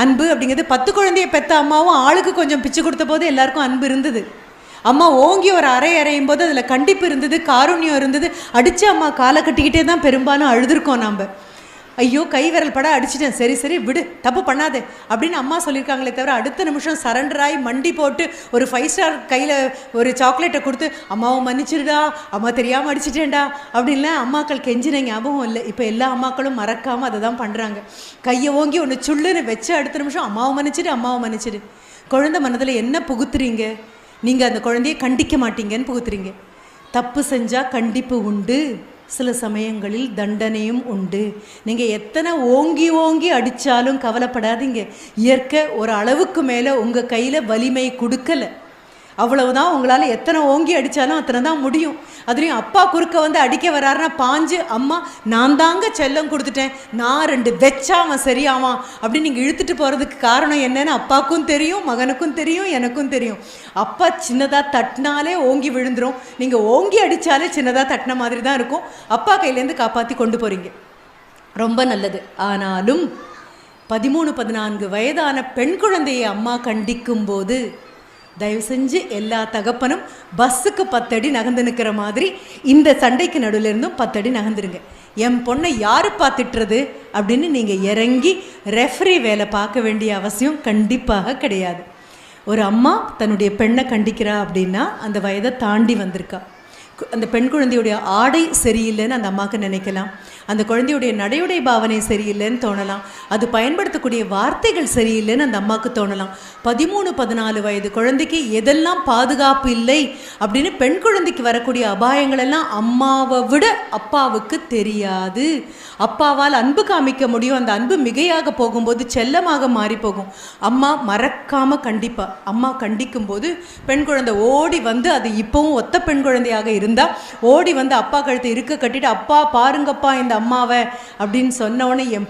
அன்பு அப்படிங்கிறது பத்து குழந்தைய பெத்த அம்மாவும் ஆளுக்கு கொஞ்சம் பிச்சு கொடுத்த போது எல்லாருக்கும் அன்பு இருந்தது. அம்மா ஓங்கி ஒரு அறை அறையும் போது அதில் கண்டிப்பு இருந்தது காருண்யம் இருந்தது. அடித்து அம்மா காலை கட்டிக்கிட்டே தான் பெரும்பாலும் அழுதுருக்கோம் நாம். ஐயோ கை விரல் பட அடிச்சிட்டேன். சரி சரி விடு தப்பு பண்ணாதே. அப்படின்னு அம்மா சொல்லியிருக்காங்களே தவிர அடுத்த நிமிஷம் சரண்டராகி மண்டி போட்டு ஒரு ஃபைவ் ஸ்டார் கையில் ஒரு சாக்லேட்டை கொடுத்து அம்மாவை மன்னிச்சிருடா அம்மா தெரியாமல் அடிச்சிட்டேன்டா. அப்படின்லாம் அம்மாக்கள் கெஞ்சின ஞாபகம் இல்லை. இப்போ எல்லா அம்மாக்களும் மறக்காமல் அதை தான் பண்ணுறாங்க கையை ஓங்கி ஒன்று சுள்ளுன்னு வச்சு அடுத்த நிமிஷம் அம்மாவை மன்னிச்சிடு அம்மாவை மன்னிச்சிடு. குழந்தை மனதில் என்ன புகுத்துறீங்க? நீங்கள் அந்த குழந்தைய கண்டிக்க மாட்டீங்கன்னு புகுத்துறீங்க. தப்பு செஞ்சால் கண்டிப்பு உண்டு. சில சமயங்களில் தண்டனையும் உண்டு. நீங்கள் எத்தனை ஓங்கி ஓங்கி அடித்தாலும் கவலைப்படாதீங்க. இயற்கை ஒரு அளவுக்கு மேலே உங்கள் கையில் வலிமை கொடுக்கல. அவ்வளவுதான் உங்களால் எத்தனை ஓங்கி அடித்தாலும் அத்தனை தான் முடியும். அதுலேயும் அப்பா குறுக்க வந்து அடிக்க வராருன்னா பாஞ்சு அம்மா நான் தாங்க செல்லம் கொடுத்துட்டேன். நான் ரெண்டு வச்சா அவன் சரியாவான். அப்படின்னு நீங்கள் இழுத்துட்டு போகிறதுக்கு காரணம் என்னன்னு அப்பாவுக்கும் தெரியும் மகனுக்கும் தெரியும் எனக்கும் தெரியும். அப்பா சின்னதாக தட்டினாலே ஓங்கி விழுந்துரும். நீங்கள் ஓங்கி அடித்தாலே சின்னதாக தட்டின மாதிரி தான் இருக்கும். அப்பா கையிலேருந்து காப்பாற்றி கொண்டு போகிறீங்க ரொம்ப நல்லது. ஆனாலும் பதிமூணு பதினான்கு வயதான பெண் குழந்தையை அம்மா கண்டிக்கும் போது தயவு செஞ்சு எல்லா தகப்பனும் பஸ்ஸுக்கு பத்தடி நகர்ந்து நிற்கிற மாதிரி இந்த சண்டைக்கு நடுவில் இருந்தும் பத்தடி நகர்ந்துருங்க. என் பொண்ணை யார் பார்த்துட்டுறது அப்படின்னு நீங்கள் இறங்கி ரெஃப்ரி வேலை பார்க்க வேண்டிய அவசியம் கண்டிப்பாக கிடையாது. ஒரு அம்மா தன்னுடைய பெண்ணை கண்டிக்கிறா அப்படின்னா அந்த வயதை தாண்டி வந்திருக்கா. அந்த பெண் குழந்தையுடைய ஆடை சரியில்லைன்னு அந்த அம்மாவுக்கு நினைக்கலாம். அந்த குழந்தையுடைய நடையுடை பாவனை சரியில்லைன்னு தோணலாம். அது பயன்படுத்தக்கூடிய வார்த்தைகள் சரியில்லைன்னு அந்த அம்மாவுக்கு தோணலாம். பதிமூணு பதினாலு வயது குழந்தைக்கு எதெல்லாம் பாதுகாப்பு இல்லை அப்படின்னு பெண் குழந்தைக்கு வரக்கூடிய அபாயங்கள் எல்லாம் அம்மாவை விட அப்பாவுக்கு தெரியாது. அப்பாவால் அன்பு காமிக்க முடியும். அந்த அன்பு மிகையாக போகும்போது செல்லமாக மாறி போகும் அம்மா மறக்காம கண்டிப்பா அம்மா கண்டிக்கும் போது பெண் குழந்தை ஓடி வந்து அது இப்போவும் ஒத்த பெண் குழந்தையாக இருந்து ஓடி வந்து அப்பா கழுத்தை இருக்க கட்டிட்டு அப்பா பாருங்கப்பா இந்த அம்மாவை அப்படின்னு சொன்ன உடனே என்